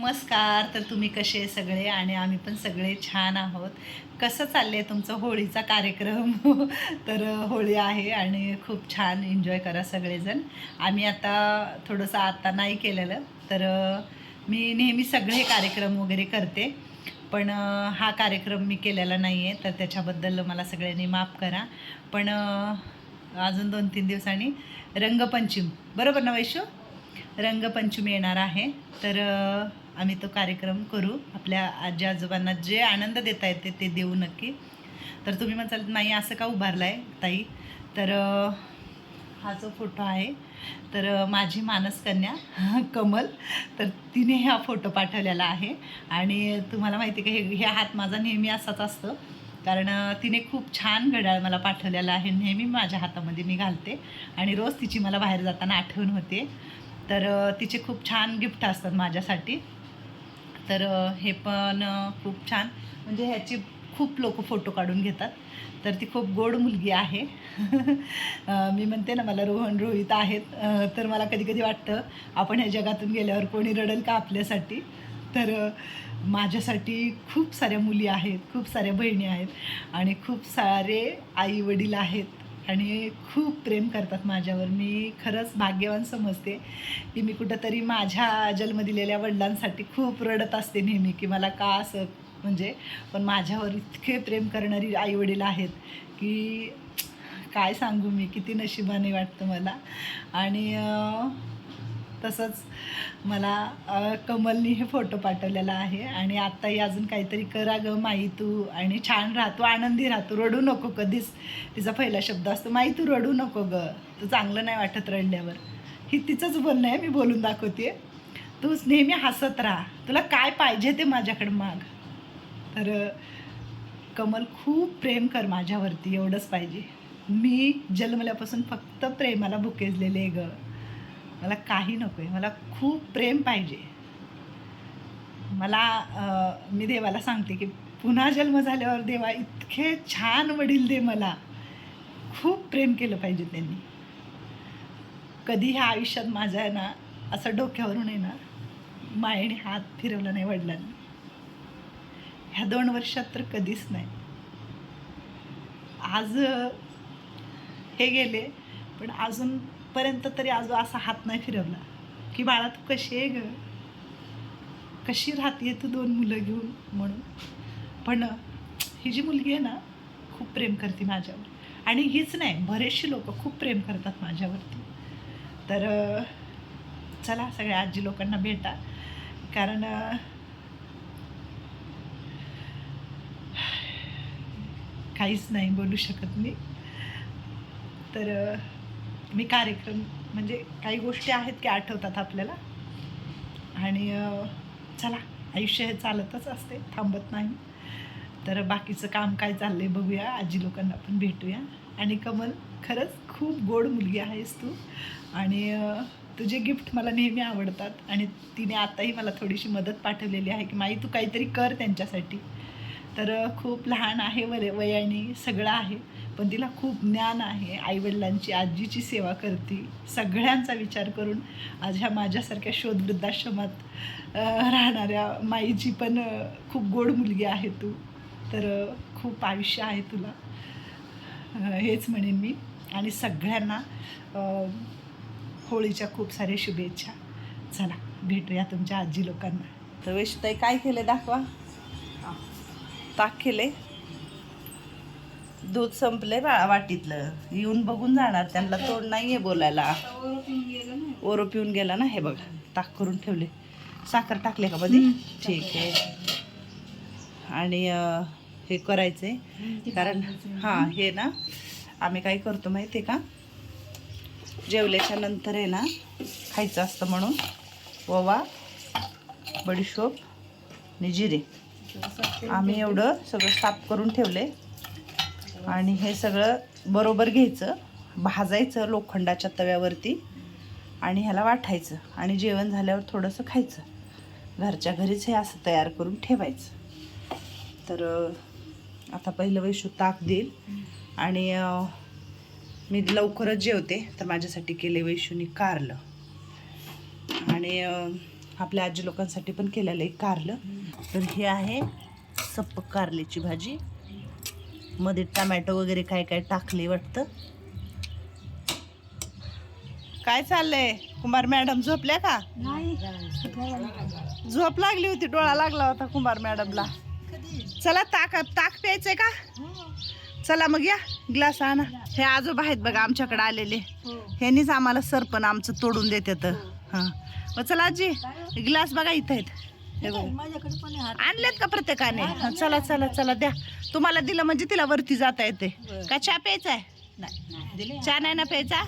नमस्कार तर तुम्ही कसे सगळे? आणि आम्ही पण सगळे छान आहोत. कसं चाललं आहे तुमचं होळीचा कार्यक्रम? तर होळी आहे आणि खूप छान एन्जॉय करा सगळेजण. आम्ही आता थोडंसं आता नाही केलेलं तर मी नेहमी सगळे कार्यक्रम वगैरे करते. पण हा कार्यक्रम मी केलेला नाही आहे तर त्याच्याबद्दल मला सगळ्यांनी माफ करा. पण अजून दोन तीन दिवसांनी रंगपंचमी बरोबर ना वैशू? रंगपंचमी येणार आहे. तर आम्ही तो कार्यक्रम करू. आपल्या आजी आजोबांना जे आनंद देता येते ते देऊ नक्की. तर तुम्ही म्हणाल नाही असं का उभारलं आहे ताई? तर हा जो फोटो आहे तर माझी मानस कन्या कमल तर तिने हा फोटो पाठवलेला आहे. आणि तुम्हाला माहिती आहे का हे हे हात माझा नेहमी असाच असतो. कारण तिने खूप छान घड्याळ मला पाठवलेला आहे नेहमी माझ्या हातामध्ये मी घालते. आणि रोज तिची मला बाहेर जाताना आठवण होते. तर तिचे खूप छान गिफ्ट असतात माझ्यासाठी. तर हे पण खूप छान. म्हणजे ह्याची खूप लोक फोटो काढून घेतात. तर ती खूप गोड मुलगी आहे. मी म्हणते ना मला रोहन रोहित आहेत. तर मला कधी कधी वाटतं आपण ह्या जगातून गेल्यावर कोणी रडेल का आपल्यासाठी? तर माझ्यासाठी खूप साऱ्या मुली आहेत खूप साऱ्या बहिणी आहेत आणि खूप सारे आई वडील आहेत. आणि खूप प्रेम करतात माझ्यावर. मी खरंच भाग्यवान समजते की मी कुठंतरी माझ्या जन्म दिलेल्या वडिलांसाठी खूप रडत असते नेहमी की मला का असं म्हणजे पण माझ्यावर इतके प्रेम करणारी आईवडील आहेत की काय सांगू मी? किती नशिबाने वाटतं मला. आणि तसंच मला कमलनी हे फोटो पाठवलेला आहे आणि आत्ताही अजून काहीतरी करा ग माई तू आणि छान राहतो आनंदी राहतो रडू नको कधीच. तिचा पहिला शब्द असतो माई तू रडू नको ग. तू चांगलं नाही वाटत रडल्यावर. ही तिचंच बोलणं आहे मी बोलून दाखवते. तूच नेहमी हसत राहा. तुला काय पाहिजे ते माझ्याकडे माग. तर कमल खूप प्रेम कर माझ्यावरती एवढंच पाहिजे. मी जन्मल्यापासून फक्त प्रेमाला भुकेजलेले आहे ग. मला काही नको आहे मला खूप प्रेम पाहिजे. मला मी देवाला सांगते की पुन्हा जन्म झाल्यावर देवा इतके छान वडील दे मला. खूप प्रेम केलं पाहिजे त्यांनी. कधी ह्या आयुष्यात माझ्या आहे ना असं डोक्यावरून आहे ना मायेने हात फिरवला नाही वडिलांनी. ह्या दोन वर्षात तर कधीच नाही. आज हे गेले पण अजून अजूनपर्यंत तरी आजो असा हात नाही फिरवला. की बाळा तू कशी आहे ग? कशी राहते तू दोन मुलं घेऊन म्हणून? पण ही जी मुलगी आहे ना खूप प्रेम करते माझ्यावर. आणि हीच नाही बरेचशी लोक खूप प्रेम करतात माझ्यावरती. तर चला सगळ्या आजी लोकांना भेटा. कारण काहीच नाही बोलू शकत मी. तर मी कार्यक्रम म्हणजे काही गोष्टी आहेत की आठवतात आपल्याला. आणि चला आयुष्य हे चालतच असते थांबत नाही. तर बाकीचं काम काय चाललंय बघूया आजी लोकांना पण भेटूया. आणि कमल खरंच खूप गोड मुलगी आहेस तू. आणि तुझे गिफ्ट मला नेहमी आवडतात. आणि तिने आताही मला थोडीशी मदत पाठवलेली आहे की माई तू काहीतरी कर त्यांच्यासाठी. तर खूप लहान आहे वय वयाने सगळं आहे. पण तिला खूप ज्ञान आहे आईवडिलांची आजीची सेवा करते. सगळ्यांचा विचार करून आज ह्या माझ्यासारख्या शोध वृद्धाश्रमात राहणाऱ्या माईची पण खूप गोड मुलगी आहे तू. तर खूप आयुष्य आहे तुला. हेच म्हणेन मी. आणि सगळ्यांना होळीच्या खूप साऱ्या शुभेच्छा. चला भेटूया तुमच्या आजी लोकांना. तर वेशताई काय केलं दाखवा. ताक केले दूध संपले बाळा वाटीतलं. येऊन बघून जाणार. त्यांना तोड नाहीये बोलायला. ओरो पिऊन गेला ना हे बघा. ताक करून ठेवले. साखर टाकले का मध्ये ठीक आहे. आणि हे करायचंय. कारण हां हे ना आम्ही काय करतो माहिती आहे का? जेवल्याच्या नंतर आहे ना खायचं असतं म्हणून ओवा बडीशोप आणि जिरे. आम्ही एवढं सगळं साफ करून ठेवले. आणि हे सगळं बरोबर घ्यायचं भाजायचं लोखंडाच्या तव्यावरती आणि ह्याला वाटायचं आणि जेवण झाल्यावर थोडंसं खायचं. घरच्या घरीच हे असं तयार करून ठेवायचं. तर आता पहिलं वैशू ताक देईल आणि मी लवकरच जेवते. तर माझ्यासाठी केले वैशूनी कारलं. आणि आपल्या आजी लोकांसाठी पण केलेलं आहे कारलं. तर हे आहे सप्प कारल्याची भाजी. मध्ये टमॅटो वगैरे काय काय टाकले वाटतं? काय चाललंय? कुमार मॅडम झोपल्या का? झोप लागली होती डोळा लागला होता कुमार मॅडमला. चला ताक ताक प्यायचंय का? चला मग या. ग्लास आणा. हे आजोबा आहेत बघा आमच्याकडे आलेले. ह्यांनीच आम्हाला सरपण आमचं तोडून देतात. हां. मग चला आजी ग्लास बघा इथं आहेत. हे बघा. आणलेत का प्रत्येकाने? हा, चला चला चला द्या. तुम्हाला दिलं म्हणजे तिला वरती जाता येते. का चहा प्यायचा आहे? चहा नाही ना प्यायचा?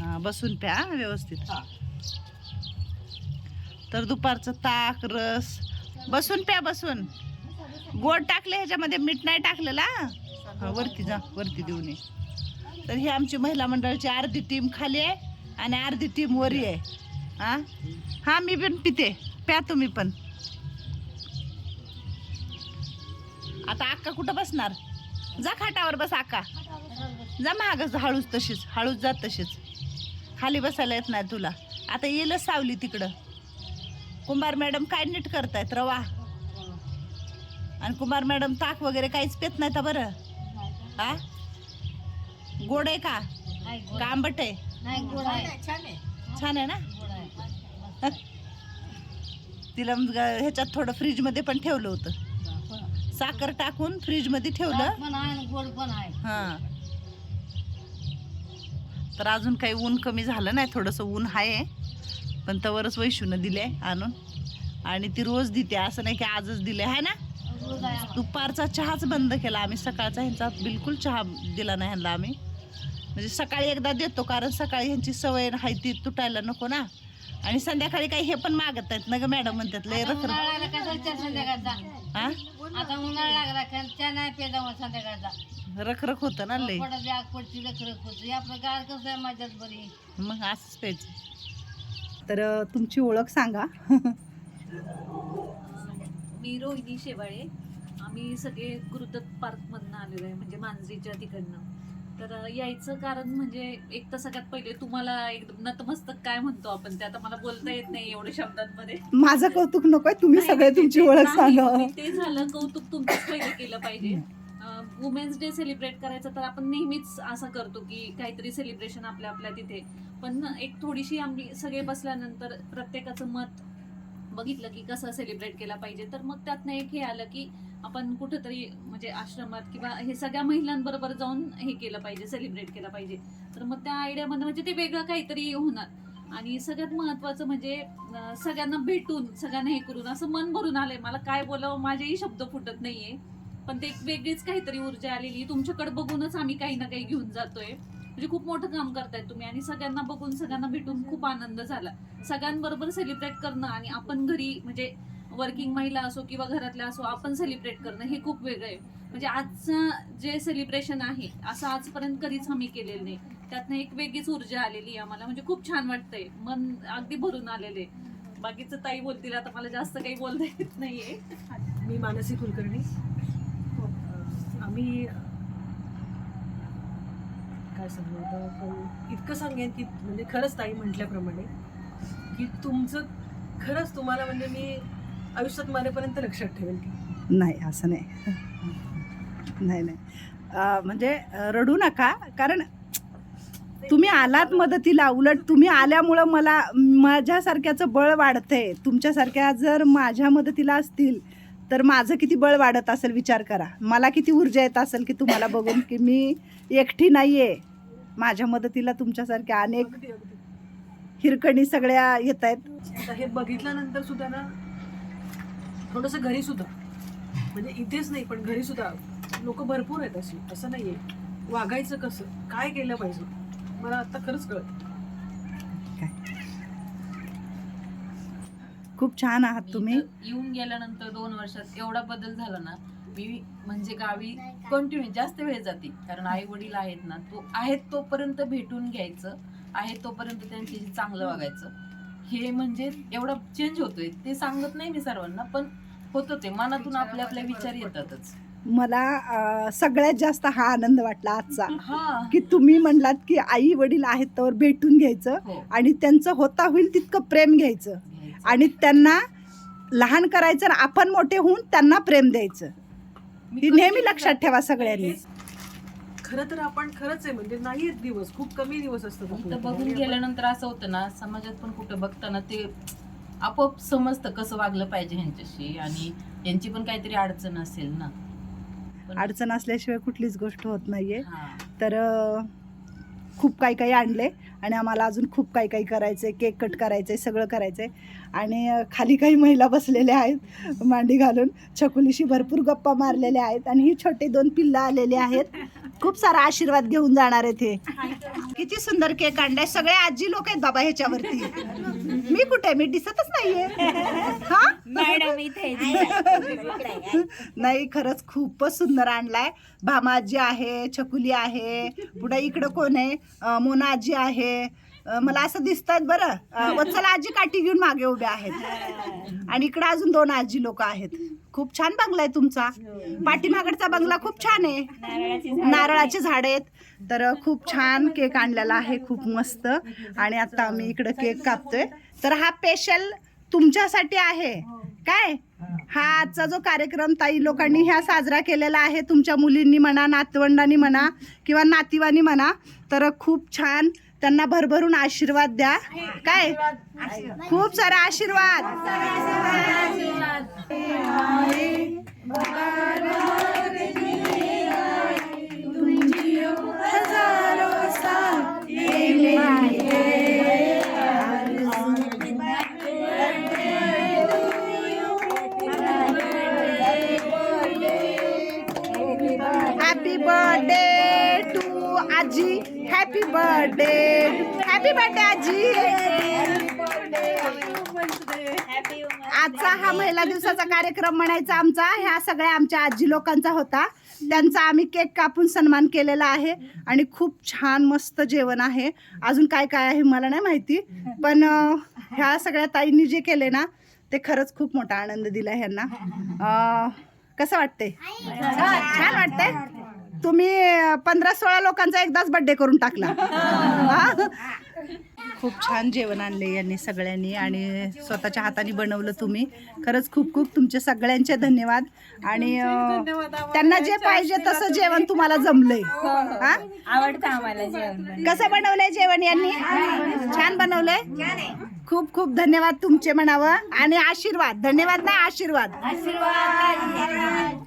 हा बसून प्या हा, व्यवस्थित. तर दुपारचं ताक रस. बसून प्या बसून. गोड टाकले ह्याच्यामध्ये मीठ नाही टाकलेला हा वरती जा वरती देऊन ये. तर ही आमची महिला मंडळाची अर्धी टीम खाली आहे आणि अर्धी टीम वरी आहे. हा? हा मी पण पिते. प्या तुम्ही पण. आता अक्का कुठं बसणार? जा खाटावर बस अक्का. जा महागच हळूच तशीच हळूच जात तशीच. खाली बसायला येत नाही तुला. आता येईलच सावली तिकडं. कुंभार मॅडम काय नीट करतायत रवा? आणि कुमार मॅडम ताक वगैरे काहीच पेत नाही तर बरं? हा? गोड आहे का? का आंबट आहे. छान आहे ना? तिला ह्याच्यात थोडं फ्रीजमध्ये पण ठेवलं होतं. साखर टाकून फ्रीजमध्ये ठेवलं. हां. तर अजून काही ऊन कमी झालं नाही थोडंसं ऊन आहे. पण तवरच वैशूनं दिले आणून. आणि ती रोज देते असं नाही की आजच दिले आहे ना. दुपारचा चहाच बंद केला आम्ही सकाळचा ह्यांचा बिलकुल चहा दिला नाही ह्यांना आम्ही. म्हणजे सकाळी एकदा देतो कारण सकाळी ह्यांची सवय ती तुटायला नको ना. आणि संध्याकाळी काही हे पण मागत आहेत ना ग मॅडम म्हणतात लय आता रख उन्हाळा लागला का चहा संध्याकाळचा हा आता उन्हाळा लागला का चहा नाही प्यायचा मग संध्याकाळचा रखरख होतं ना लय. पडत आग पडती रखरख होती. आपलं गाळ कसं आहे माझ्यात बरी? मग असंच प्यायचं तर अं, तुमची ओळख सांगा. मी रोहिणी शेवाळे. आम्ही सगळे गुरुदत्त पार्कमधनं आलेलो आहे म्हणजे मांजरीच्या तिकडनं. तर यायचं कारण म्हणजे एक तर सगळ्यात पहिले तुम्हाला एकदम नतमस्तक काय म्हणतो आपण? ते आता मला बोलता येत नाही एवढ्या शब्दांमध्ये. माझं कौतुक नकोय तुम्ही सगळे तुमची ओळख सांगा. ते झालं कौतुक तुमचंच पहिले केलं पाहिजे. वुमेन्स डे सेलिब्रेट करायचं तर आपण नेहमीच असं करतो की काहीतरी सेलिब्रेशन आपल्या आपल्या तिथे. पण एक थोडीशी आम्ही सगळे बसल्यानंतर प्रत्येकाचं मत बघितलं की कसं सेलिब्रेट केला पाहिजे. तर मग त्यातनं एक हे आलं की आपण कुठंतरी म्हणजे आश्रमात किंवा हे सगळ्या महिलांबरोबर जाऊन हे केलं पाहिजे सेलिब्रेट केलं पाहिजे. तर मग त्या आयडियामध्ये म्हणजे ते वेगळं काहीतरी होणार. आणि सगळ्यात महत्वाचं म्हणजे सगळ्यांना भेटून सगळ्यांना हे करून असं मन भरून आलंय. मला काय बोलावं माझेही शब्द फुटत नाहीये. पण ते एक वेगळीच काहीतरी ऊर्जा आलेली. तुमच्याकडे बघूनच आम्ही काही ना काही घेऊन जातोय. म्हणजे खूप मोठं काम करताय तुम्ही. आणि सगळ्यांना बघून सगळ्यांना भेटून खूप आनंद झाला. सगळ्यांबरोबर सेलिब्रेट करणं आणि आपण घरी म्हणजे वर्किंग महिला असो किंवा घरातल्या असो आपण सेलिब्रेट करणं हे खूप वेगळं आहे. म्हणजे आजचं जे सेलिब्रेशन आहे असं आजपर्यंत कधीच आम्ही केलेलं नाही. त्यातनं एक वेगळीच ऊर्जा आलेली आहे आम्हाला. म्हणजे खूप छान वाटतंय. मन अगदी भरून आलेले बाकीचं ताई बोलतील आता मला जास्त काही बोलता येत नाहीये. मी मानसी कुलकर्णी. अं, आम्ही काय सांगू आता? पण इतकं सांगेन की म्हणजे खरंच ताई म्हटल्याप्रमाणे की तुमचं खरंच तुम्हाला म्हणजे मी आयुष्यात मारेपर्यंत लक्षात ठेवेल की. नाही असं नाही. नाही नाही. म्हणजे रडू नका. कारण तुम्ही आलात मदतीला. उलट तुम्ही आल्यामुळं मला माझ्यासारख्याचं बळ वाढतंय. तुमच्यासारख्या जर माझ्या मदतीला असतील तर माझं किती बळ वाढत असेल विचार करा. मला किती ऊर्जा येत असेल की तुम्हाला बघून की मी एकटी नाही आहे माझ्या मदतीला तुमच्यासारख्या अनेक हिरकणी सगळ्या येत आहेत हे बघितल्यानंतर सुद्धा ना थोडंसं घरी सुद्धा. म्हणजे इथेच नाही पण घरी सुद्धा. लोक भरपूर आहेत अशी. असं नाहीये. वागायचं कसं? काय केलं पाहिजे? मला आता खरंच कळत खूप छान आहात तुम्ही. येऊन गेल्यानंतर दोन वर्षात एवढा बदल झाला ना मी म्हणजे गावी कंटिन्यू जास्त वेळ जाते. कारण आई वडील आहेत ना तो आहेत तोपर्यंत भेटून घ्यायचं. आहे तोपर्यंत त्यांच्याशी चांगलं वागायचं. हे म्हणजे एवढा चेंज होतोय. ते सांगत नाही मी सर्वांना पण होतं ते. मनातून आपले आपले विचार येतातच. मला अं, सगळ्यात जास्त हा आनंद वाटला आजचा. हा. की तुम्ही म्हणलात की आई वडील आहेत तर भेटून घ्यायचं हो. आणि त्यांचं होता होईल तितकं प्रेम घ्यायचं. आणि त्यांना लहान करायचं आणि आपण मोठे होऊन त्यांना प्रेम द्यायचं. मी ही नेहमी लक्षात ठेवा सगळ्यांनी. खरं तर आपण खरंच आहे म्हणजे नाही आहेत दिवस खूप कमी दिवस असतात फक्त आपल्याकडे. बघून गेल्यानंतर असं होतं ना समाजात पण कुठं बघताना ते आपोआप समजतं कसं वागलं पाहिजे ह्यांच्याशी आणि यांची पण काहीतरी अडचण असेल ना पण- अडचण असल्याशिवाय कुठलीच गोष्ट होत नाहीये. तर खूप काही काही आणले आणि आम्हाला अजून खूप काही काही करायचं आहे केक कट करायचं आहे सगळं करायचं आहे आणि खाली काही महिला बसलेल्या आहेत मांडी घालून छकुलीशी भरपूर गप्पा मारलेल्या आहेत आणि ही छोटे दोन पिल्लं आलेले आहेत खूप सारा आशीर्वाद घेऊन जाणार आहेत हे. किती सुंदर केक आणलाय. सगळे आजी लोक आहेत बाबा ह्याच्यावरती. मी कुठे? मी दिसतच नाहीये. हा? मॅडम इथे नाही खरंच खूपच सुंदर आणलाय. भामाजी आहे छकुली आहे. पुढे इकडं कोण आहे? मोना आजी आहे. मला असं दिसतात बरं. वत्सला आजी काठी घेऊन मागे उभ्या आहेत. आणि इकडं अजून दोन आजी लोक आहेत. खूप छान बंगला आहे तुमचा. पाठीमागडचा बंगला खूप छान आहे. नारळाचे झाड. आहेत. तर खूप छान केक आणलेला आहे. खूप मस्त. आणि आता आम्ही इकडं केक कापतोय. तर हा स्पेशल तुमच्यासाठी आहे. काय? हा आजचा जो कार्यक्रम ताई लोकांनी ह्या साजरा केलेला आहे. तुमच्या मुलींनी म्हणा नातवंडांनी म्हणा किंवा नातिवानी म्हणा. तर खूप छान त्यांना भरभरून आशीर्वाद द्या. काय? खूप सारा आशीर्वाद. आजचा हा महिला दिवसाचा कार्यक्रम म्हणायचा आमचा. ह्या सगळ्या आमच्या आजी लोकांचा होता. त्यांचा आम्ही केक कापून सन्मान केलेला आहे आणि खूप छान मस्त जेवण आहे. अजून काय काय आहे मला नाही माहिती पण ह्या सगळ्या ताईंनी जे केले ना ते खरंच खूप मोठा आनंद दिला ह्यांना. अं, कसं वाटतंय? छान वाटतंय. तुम्ही पंधरा सोळा लोकांचा एकदाच बर्थडे करून टाकला? खूप छान जेवण आणले यांनी सगळ्यांनी आणि स्वतःच्या हाताने बनवलं तुम्ही. खरंच खूप खूप तुमचे सगळ्यांचे धन्यवाद. आणि त्यांना जे पाहिजे तसं जेवण तुम्हाला जमलंय. हा? आवडतं आम्हाला जेवण कसं बनवलंय जेवण यांनी? छान बनवलंय. खूप खूप धन्यवाद तुमचे म्हणावं. आणि आशीर्वाद. धन्यवाद नाही आशीर्वाद आशीर्वाद.